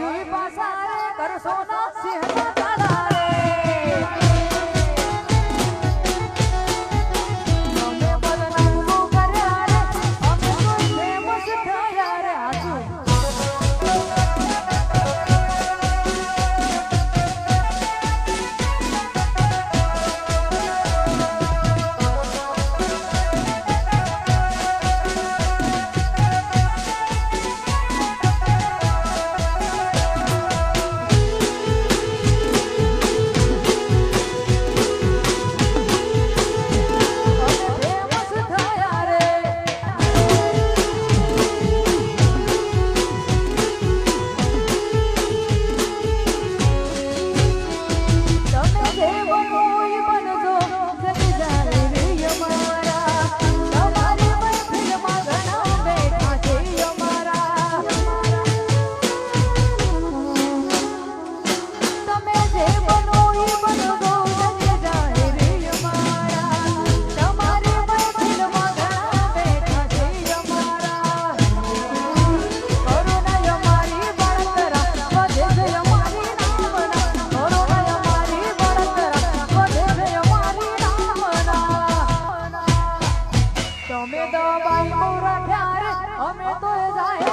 કરશો ના સિંહ તારા તમે તો બાઈ મોરા પ્યાર અમે તો જાય